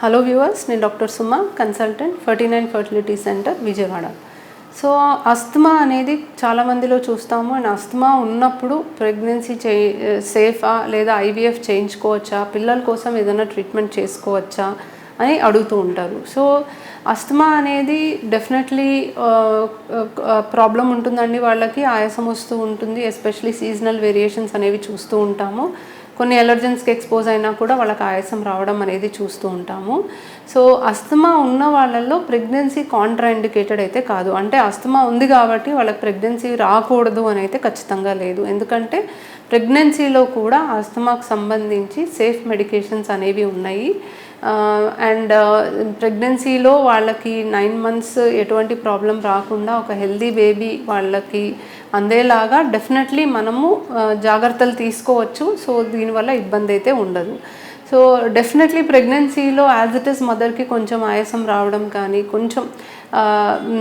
Hello viewers నేను doctor Suma consultant Ferty nine fertility centre Vijayawada. So asthma అనేది చాలా మందిలో చూస్తాము అండ్ అస్థమా ఉన్నప్పుడు ప్రెగ్నెన్సీ చే సేఫా లేదా ఐవీఎఫ్ చేయించుకోవచ్చా? పిల్లల కోసం ఏదైనా ట్రీట్మెంట్ చేసుకోవచ్చా? అని అడుగుతూ ఉంటారు. సో అస్తమా అనేది డెఫినెట్లీ ప్రాబ్లం ఉంటుందండి వాళ్ళకి ఆయాసం వస్తూ ఉంటుంది ఎస్పెషలీ సీజనల్ వేరియేషన్స్ అనేవి చూస్తూ ఉంటాము. కొన్ని ఎలర్జెన్స్కి ఎక్స్పోజ్ అయినా కూడా వాళ్ళకి ఆయాసం రావడం అనేది చూస్తూ ఉంటాము. సో అస్తమా ఉన్న వాళ్ళల్లో ప్రెగ్నెన్సీ కాంట్రాఇండికేటెడ్ అయితే కాదు. అంటే అస్తమా ఉంది కాబట్టి వాళ్ళకి ప్రెగ్నెన్సీ రాకూడదు అని అయితే ఖచ్చితంగా లేదు. ఎందుకంటే ప్రెగ్నెన్సీలో కూడా అస్తమాకు సంబంధించి సేఫ్ మెడికేషన్స్ అనేవి ఉన్నాయి. అండ్ ప్రెగ్నెన్సీలో వాళ్ళకి నైన్ మంత్స్ ఎటువంటి ప్రాబ్లం రాకుండా ఒక హెల్దీ బేబీ వాళ్ళకి అందేలాగా డెఫినెట్లీ మనము జాగ్రత్తలు తీసుకోవచ్చు. సో దీనివల్ల ఇబ్బంది అయితే ఉండదు. సో డెఫినెట్లీ ప్రెగ్నెన్సీలో యాజ్ ఇట్ ఇస్ మదర్కి కొంచెం ఆయాసం రావడం కానీ కొంచెం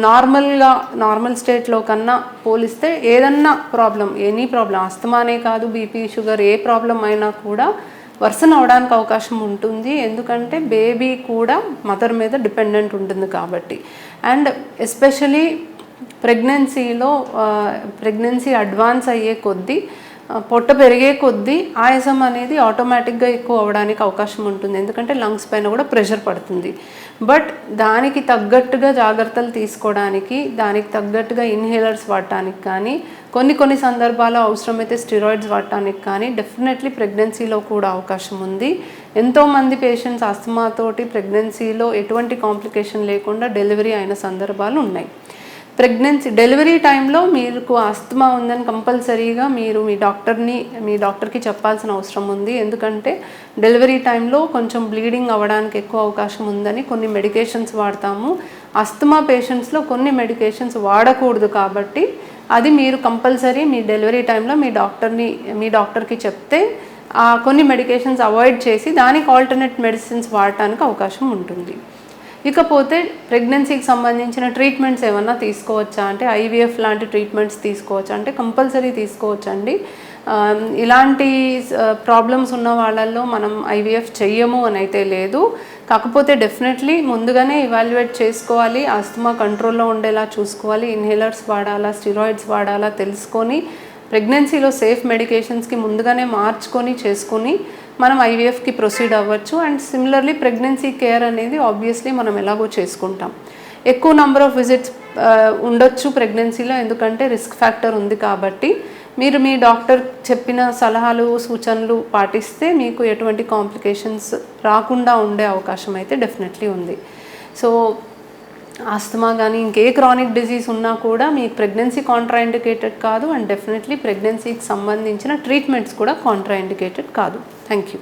నార్మల్గా నార్మల్ స్టేట్లో కన్నా పోలిస్తే ఏదన్నా ప్రాబ్లం ఎనీ ప్రాబ్లం అస్తమానే కాదు బీపీ షుగర్ ఏ ప్రాబ్లం అయినా కూడా వర్సన్ అవడానికి అవకాశం ఉంటుంది. ఎందుకంటే బేబీ కూడా మదర్ మీద డిపెండెంట్ ఉంటుంది కాబట్టి. అండ్ ఎస్పెషలీ ప్రెగ్నెన్సీలో ప్రెగ్నెన్సీ అడ్వాన్స్ అయ్యే కొద్దీ పొట్ట పెరిగే కొద్దీ ఆయాసం అనేది ఆటోమేటిక్గా ఎక్కువ అవ్వడానికి అవకాశం ఉంటుంది. ఎందుకంటే లంగ్స్ పైన కూడా ప్రెషర్ పడుతుంది. బట్ దానికి తగ్గట్టుగా జాగ్రత్తలు తీసుకోవడానికి దానికి తగ్గట్టుగా ఇన్హేలర్స్ వాడటానికి కానీ కొన్ని కొన్ని సందర్భాల్లో అవసరమైతే స్టిరాయిడ్స్ వాడటానికి కానీ డెఫినెట్లీ ప్రెగ్నెన్సీలో కూడా అవకాశం ఉంది. ఎంతోమంది పేషెంట్స్ అస్తమాతోటి ప్రెగ్నెన్సీలో ఎటువంటి కాంప్లికేషన్ లేకుండా డెలివరీ అయిన సందర్భాలు ఉన్నాయి. ప్రెగ్నెన్సీ డెలివరీ టైంలో మీకు ఆస్తమా ఉందని కంపల్సరీగా మీరు మీ డాక్టర్ని మీ డాక్టర్కి చెప్పాల్సిన అవసరం ఉంది. ఎందుకంటే డెలివరీ టైంలో కొంచెం బ్లీడింగ్ అవ్వడానికి ఎక్కువ అవకాశం ఉందని కొన్ని మెడికేషన్స్ వాడతాము. అస్తమా పేషెంట్స్లో కొన్ని మెడికేషన్స్ వాడకూడదు కాబట్టి అది మీరు కంపల్సరీ మీ డెలివరీ టైంలో మీ డాక్టర్ని మీ డాక్టర్కి చెప్తే కొన్ని మెడికేషన్స్ అవాయిడ్ చేసి దానికి ఆల్టర్నేట్ మెడిసిన్స్ వాడటానికి అవకాశం ఉంటుంది. ఇకపోతే ప్రెగ్నెన్సీకి సంబంధించిన ట్రీట్మెంట్స్ ఏమన్నా తీసుకోవచ్చా? అంటే ఐవీఎఫ్ లాంటి ట్రీట్మెంట్స్ తీసుకోవచ్చా? అంటే కంపల్సరీ తీసుకోవచ్చండి ఇలాంటి ప్రాబ్లమ్స్ ఉన్న వాళ్ళల్లో మనం ఐవీఎఫ్ చెయ్యము అని అయితే లేదు. కాకపోతే డెఫినెట్లీ ముందుగానే ఇవాల్యుయేట్ చేసుకోవాలి ఆస్తమా కంట్రోల్లో ఉండేలా చూసుకోవాలి ఇన్హేలర్స్ వాడాలా స్టిరాయిడ్స్ వాడాలా తెలుసుకొని ప్రెగ్నెన్సీలో సేఫ్ మెడికేషన్స్కి ముందుగానే మార్చుకొని చేసుకొని మనం ఐవీఎఫ్కి ప్రొసీడ్ అవ్వచ్చు అండ్ సిమిలర్లీ ప్రెగ్నెన్సీ కేర్ అనేది ఆబ్వియస్లీ మనం ఎలాగో చేసుకుంటాం. ఎక్కువ నెంబర్ ఆఫ్ విజిట్స్ ఉండొచ్చు ప్రెగ్నెన్సీలో ఎందుకంటే రిస్క్ ఫ్యాక్టర్ ఉంది కాబట్టి. మీరు మీ డాక్టర్ చెప్పిన సలహాలు సూచనలు పాటిస్తే మీకు ఎటువంటి కాంప్లికేషన్స్ రాకుండా ఉండే అవకాశం అయితే డెఫినెట్లీ ఉంది. సో ఆస్తమా కానీ ఇంకే క్రానిక్ డిజీజ్ ఉన్నా కూడా మీకు ప్రెగ్నెన్సీ కాంట్రాఇండికేటెడ్ కాదు అండ్ డెఫినెట్లీ ప్రెగ్నెన్సీకి సంబంధించిన ట్రీట్మెంట్స్ కూడా కాంట్రాఇండికేటెడ్ కాదు. Thank you